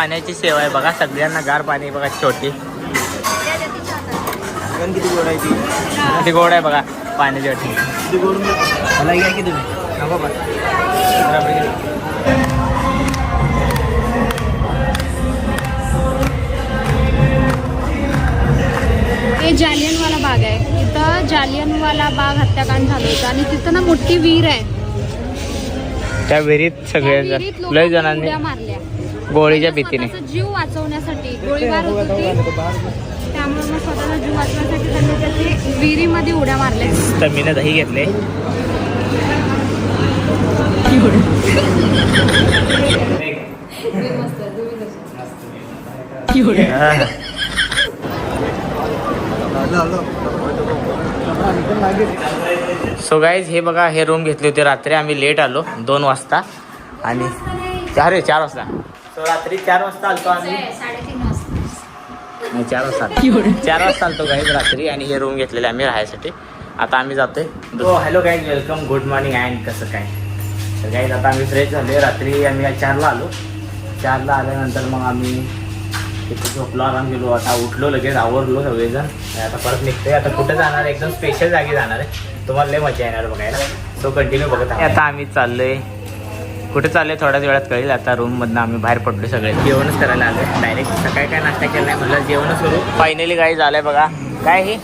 पाण्याची सेवा आहे. बघा सगळ्यांना गार पाणी बघा छोटी. किती गोड आहे ती? ती गोड आहे बघा पाण्याची वाटी. किती गोड मला घ्या की तुम्ही. नको हे जालियनवाला बाग आहे. इथं जालियनवाला बाग हत्याकांड झालं होतं आणि तिथं ना मोठी विहीर आहे. त्या विहिरीत सगळे लय जणांनी मारल्या. गोळीच्या भीतीने. जीव वाचवण्यासाठी गोळीबार होत होती त्यामुळे मग स्वतःचा जीव वाचवण्यासाठी त्यांनी त्याचे विहिरीमध्ये उड्या मारल्या. दही घेतले. सो गाईज हे बघा हे रूम घेतले होते रात्री. आम्ही लेट आलो दोन वाजता. आणि चार चार वाजता. रात्री चार वाजता आलतो आम्ही. साडेतीन वाजता. नाही चार वाजता. चार वाजता आलतो गाईज रात्री आणि हे रूम घेतलेले आम्ही राहायसाठी. आता आम्ही जातोय. हो hello guys welcome good morning and कसं काय? तर गाईज आता आम्ही फ्रेश झाले रात्री आम्ही चारला आलो. चारला आल्यानंतर मग आम्ही तिथे झोपलो आराम गेलो आता उठलो लगेच आवरलो सगळेजण. आणि आता परत निघतोय. आता कुठं जाणार आहे? एकदम स्पेशल जागी जाणार आहे. तुम्हाला लय मजा येणार बघायला. सो कंटिन्यू बघत आहे आता आम्ही चाललोय. कुठे चाललोय थोड्याच वेळात कळेल. आता रूममधनं आम्ही बाहेर पडलो सगळे. जेवणच करायला आलोय. डायरेक्ट सकाळी काय नाश्ता केला नाही म्हटलं जेवणच करू. फायनली काही झालंय बघा. काय हे?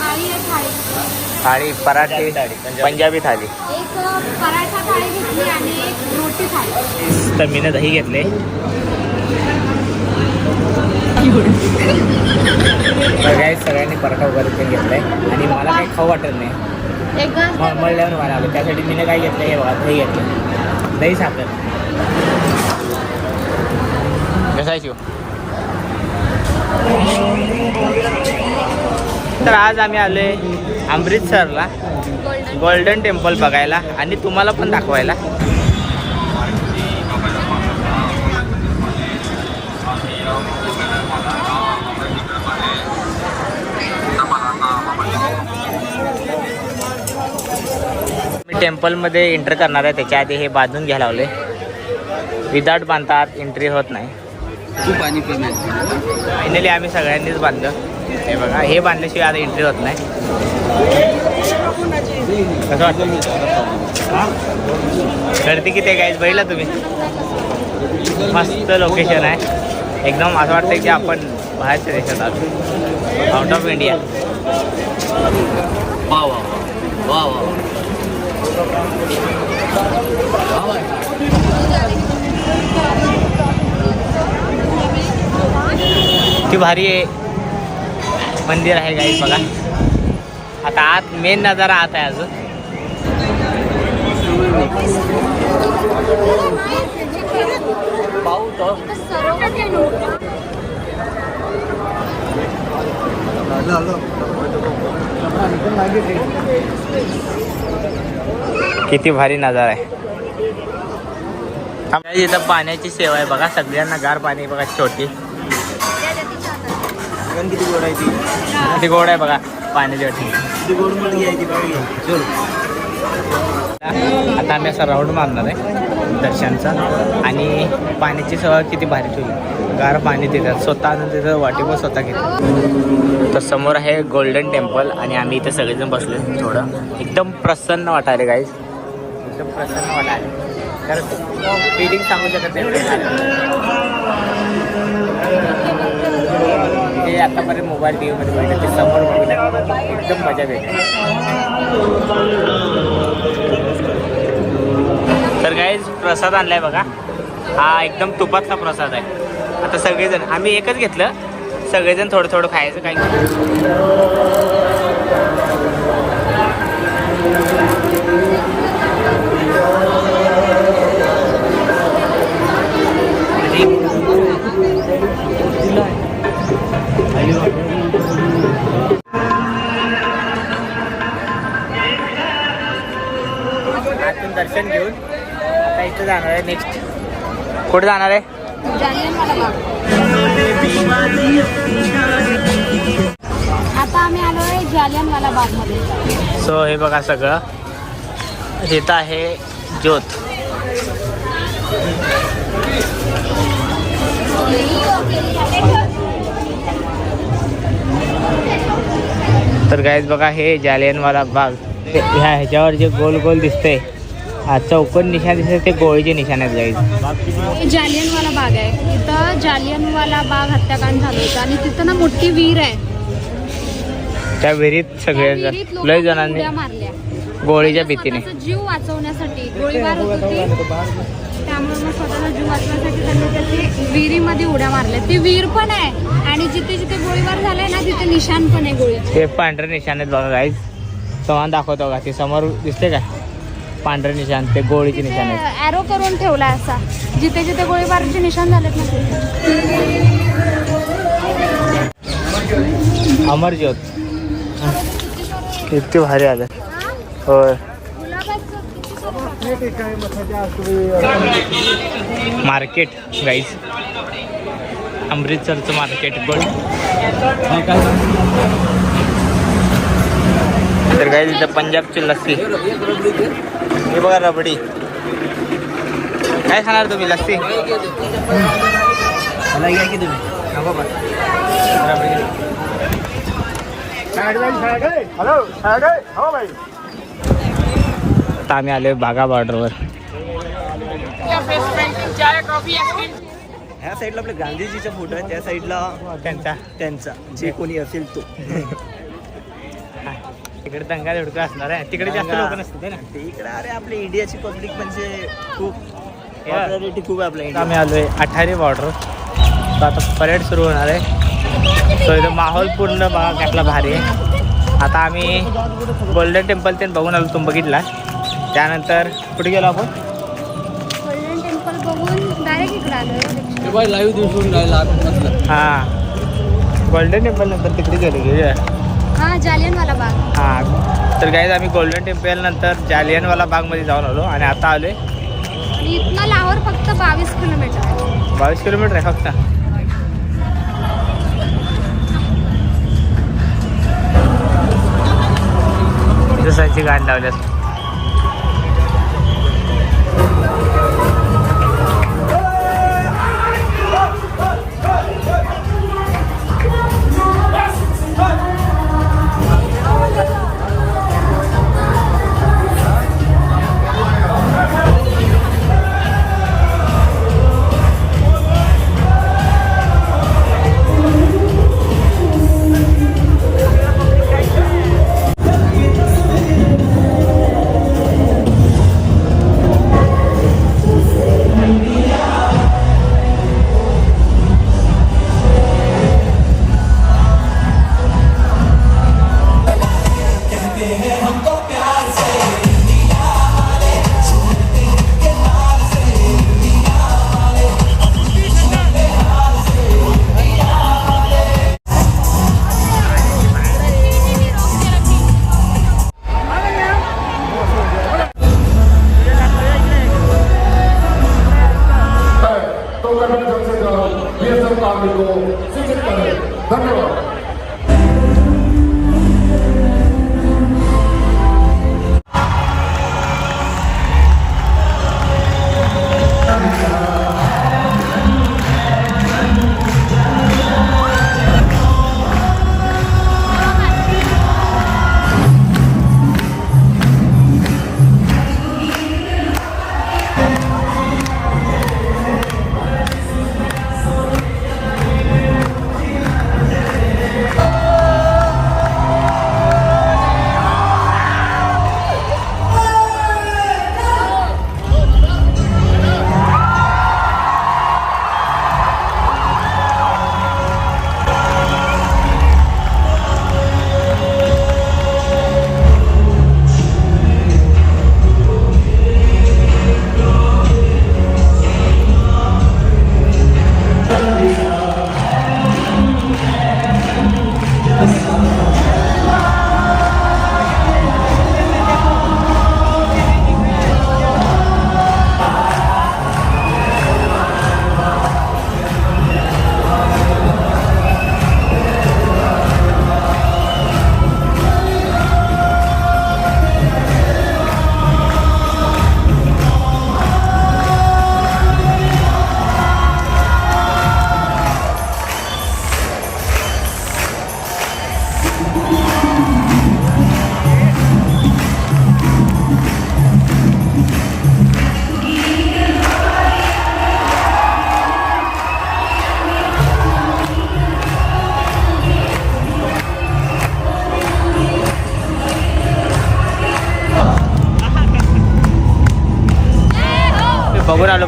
थाळी आहे थाळी थाळी पराठे पंजाबी थाळी. एक पराठा थाळी घेतली आणि एक रोटी थाळी. तर मीनं दही घेतले. सगळ्या सगळ्यांनी पराठा वगैरे ते घेतलाय. आणि मला काही खाऊ वाटत नाही. मळल्यावर मला आलं. त्यासाठी मी काय घेतलं? हे बघा दही घेतलं. दही साखर. कसा शिव तर आज आम्ही आलोय अमृतसरला. गोल्डन गोल्डन टेम्पल बघायला आणि तुम्हाला पण दाखवायला. टेम्पलमध्ये एंटर करणार आहे. त्याच्या आधी हे बांधून घ्यायला लावले. विदाउट बांधतात एंट्री होत नाही. पाणी फायनली आम्ही सगळ्यांनीच बांधलं. हे बघा हे बांधल्याशिवाय आता एंट्री होत नाही. कसं वाटतं? गर्दी किती आहे गाईज बघितलं तुम्ही? मस्त लोकेशन आहे. एकदम असं वाटतं की आपण बाहेरच्या देशात आलो आउट ऑफ इंडिया वा वा वा. वा ती भारी आहे. मंदिर आहे गाईज बघा. आता आत मेन नजारा आत आहे अजून. पाहू किती भारी नजारा आहे. इथं पाण्याची सेवा आहे बघा सगळ्यांना गार पाणी बघा छोटी. किती गोड आहे ती? ती गोड आहे बघा पाण्याची वाटी. किती गोड मला घ्या ती बघा आता आम्ही असा राऊंड मारणार आहे दर्शनचा. आणि पाण्याची सेवा किती भारी ठेवली गार पाणी देतात. स्वतः आणून तिथं वाटी पण स्वतः घेतात. तर समोर आहे गोल्डन टेम्पल आणि आम्ही इथे सगळेजण बसलो थोडं. एकदम प्रसन्न वाटायले गाईज एकदम प्रसन्न वाटायले कारण फिलिंग सांगू शकत नाही जे आतापर्यंत मोबाईल टी व्हीमध्ये बघितलं ते समोर बघितलं एकदम मजा येते तर काही प्रसाद आणलाय बघा. हा एकदम तुपातला प्रसाद आहे. आता सगळेजण आम्ही एकच घेतलं. सगळेजण थोडं थोडं खायचं काही आतून दर्शन घेऊन आता इथं जाणार आहे नेक्स्ट कुठे जाणार आहे? सो हे बघा सगळं. इथं आहे ज्योत. तर गायच बघा हे जालियनवाला बाग. ह्या ह्याच्यावर जे गोल गोल दिसतंय. हा चौकोन निशाण दिसते ते गोळीचे निशाण आहेत गाईज जालियनवाला बाग आहे. इथं जालियनवाला बाग हत्याकांड झालं होतं आणि तिथं ना मोठी विहीर आहे. त्या विहिरीत त्या सगळे विहिरीत जण- लोकांनी लय जणांनी गोळीच्या भीतीने. जीव वाचवण्यासाठी गोळीबार होत होती. त्यामुळे मग स्वतःचा जीव वाचवण्यासाठी त्यांनी त्याची विहिरीमध्ये उड्या मारल्या. ती विहीर पण आहे आणि जिथे जिथे गोळीबार झालाय ना तिथे निशाण पण आहे गोळीचे. ते पांढरे निशाण आहेत बघा गाईज समान दाखवतो का? ते समोर दिसते का? पांढरे निशाण ते गोळीचे निशाण आहेत. ॲरो करून ठेवलाय असा. जिथे जिथे गोळीबारचे निशाण झालेत ना. अमरज्योत इतके भारी आले. होय. मार्केट गाईज अमृतसरचं मार्केट गोल्ड तर गाईज इथं पंजाबची लस्सी. हे बघा रबडी. काय खाणार तुम्ही लस्सी? मला घ्या की तुम्ही. रबडी. आता आम्ही आलोय बागा बॉर्डरवर ह्या साईडला आपल्या गांधीजीचा फोटो आहे त्या साईडला त्यांचा. त्यांचा. जे कोणी असेल तो. तिकडे दंगा धुडका असणार आहे. तिकडे जास्त लोक नसतात ना? ते इकडे अरे आपल्या इंडियाची पब्लिक म्हणजे खूप. पॉप्युलॅरिटी खूप आहे आपल्या आम्ही आलोय अठारी बॉर्डर तर आता परेड सुरू होणार आहे. तो इथं माहोल पूर्ण बघा कसला भारी आहे. आता आम्ही गोल्डन टेम्पल ते बघून आलो तुम्ही बघितला. त्यानंतर कुठे गेलो आपण? गोल्डन टेम्पल बघून डायरेक्ट इकडे आलो हां गोल्डन टेम्पल नंतर तिकडे गेलो की हा जालियनवाला बाग. हां. तर गाईज आम्ही गोल्डन टेम्पल नंतर जालियनवाला बागमध्ये जाऊन आलो आणि आता आलोय. आणि इथनं लाहोर फक्त बावीस किलोमीटर आहे. बावीस किलोमीटर आहे फक्त. जसाची गाडी लावल्यास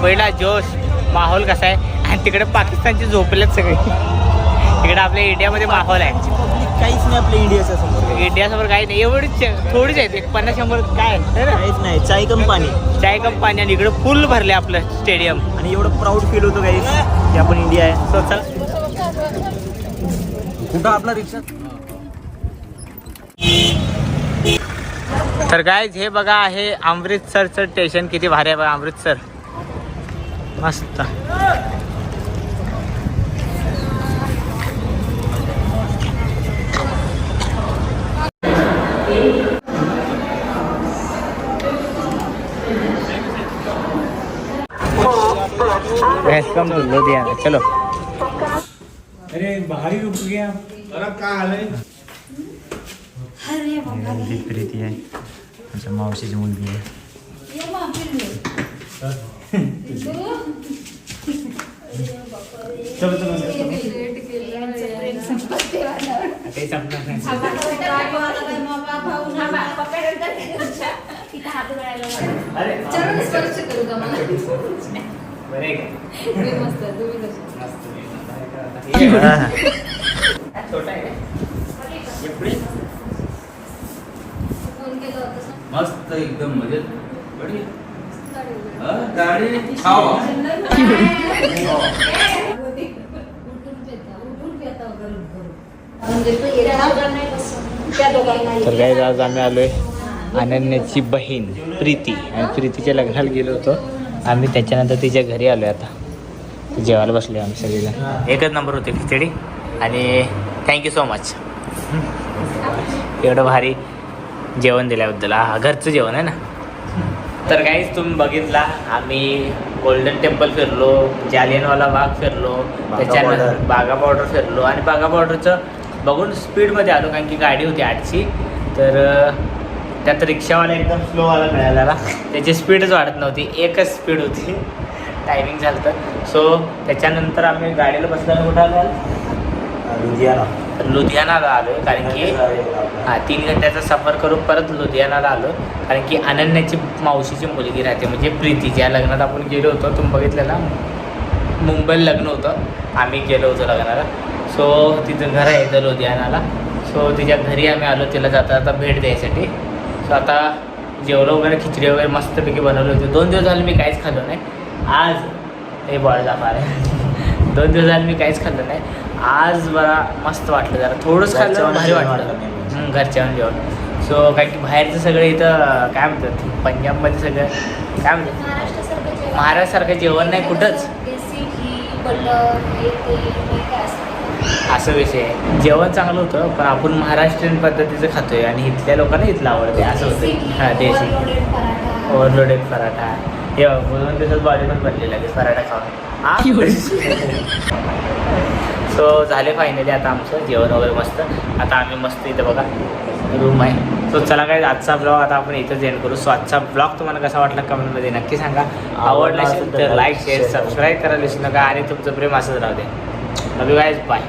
पहिला जोश माहोल कसा आहे? आणि तिकडे पाकिस्तानची झोपलेत सगळे. तिकडे आपल्या इंडियामध्ये माहोल आहे. काहीच नाही आपल्या इंडियाच्या समोर. इंडियासमोर काही नाही. एवढीच थोडीच आहेत. एक पन्नास शंभर काय? काहीच नाही. चाय कम पाणी चाय कप पाणी आणि इकडे फुल भरले आपलं स्टेडियम. आणि एवढं प्राऊड फील होतो काही की आपण इंडिया आहे. सो चल. कुठं आपला रिक्षा? तर काय हे बघा आहे अमृतसरचं स्टेशन किती भारी आहे बघा अमृतसर. मस्त वेलकम टू लुधियाना चलो ती प्रीती आहे आमच्या मावशीची मुलगी आहे ते संपणार नाही. अरे बरं आहे का? छोटा आहे का? एवढी? मस्त एकदम मजेत बढिया गाडी खावा. तर काही आज आम्ही आलोय अनन्याची बहीण प्रीती. आणि प्रीतीच्या लग्नाला गेलो होतो. आम्ही त्याच्यानंतर तिच्या घरी आलोय आता. जेवायला बसले आम्ही सगळेजण. एकच नंबर होते खिचडी. आणि थँक्यू सो मच एवढं भारी जेवण दिल्याबद्दल. हा घरचं जेवण आहे ना? तर काहीच तुम्ही बघितला आम्ही गोल्डन टेम्पल फिरलो जालियनवाला बाग फिरलो त्याच्यानंतर. बागा बॉर्डर फिरलो. आणि बागा बॉर्डरचं बघून स्पीडमध्ये आलो कारण की गाडी होती आठची. तर त्यात रिक्षावाला एकदम स्लोवाला मिळाला त्याची स्पीडच वाढत नव्हती एकच स्पीड होती. टायमिंग झालं तर. सो त्याच्यानंतर आम्ही गाडीला बसल्यानं कुठं आलो? लुधियाना. लुधियानाला आलो कारण की हां तीन घंट्याचा सफर करून परत लुधियानाला आलो कारण की अनन्याची मावशीची मुलगी राहते म्हणजे प्रीती. ज्या लग्नात आपण गेलो होतो तुम्ही बघितलं ना? मुंबईला लग्न होतं. आम्ही गेलो होतो लग्नाला. सो तिचं घर आहे तर लुधियानाला. सो तिच्या घरी आम्ही आलो तिला जाता जाता भेट द्यायसाठी. सो आता जेवलं वगैरे खिचडी वगैरे मस्तपैकी बनवली होती. दोन दिवस झाले मी काहीच खाल्लो नाही. आज हे बॉल जाणार आहे दोन दिवस झाले मी काहीच खाल्लं नाही. आज मला मस्त वाटलं जरा. थोडंच घरच्यावानी भारी वाटलं. घरच्यावर जेवण सो कारण की बाहेरचं सगळं इथं काय म्हणतात पंजाबमध्ये सगळं काय म्हणतात? महाराष्ट्रासारखं जेवण नाही कुठंच. असं विषय जेवण चांगलं होतं पण आपण महाराष्ट्रीयन पद्धतीचं खातोय आणि इथल्या लोकांना इथलं आवडते असं होतं. हां देशी. ओव्हरलोडेड पराठा. हे बघ, दोन दिवसात बॉडी पण बनली लगेच पराठा खाऊन. सो झाले फायनली आता आमचं जेवण वगैरे मस्त. आता आम्ही मस्त इथं बघा रूम आहे. सो चला काय आजचा ब्लॉग आता आपण इथंच एंड करू. सो आजचा ब्लॉग तुम्हाला कसा वाटला कमेंटमध्ये नक्की सांगा. आवडला असेल तर लाईक शेअर सबस्क्राईब करायला विसरू नका आणि तुमचं प्रेम असंच राहू दे. बाय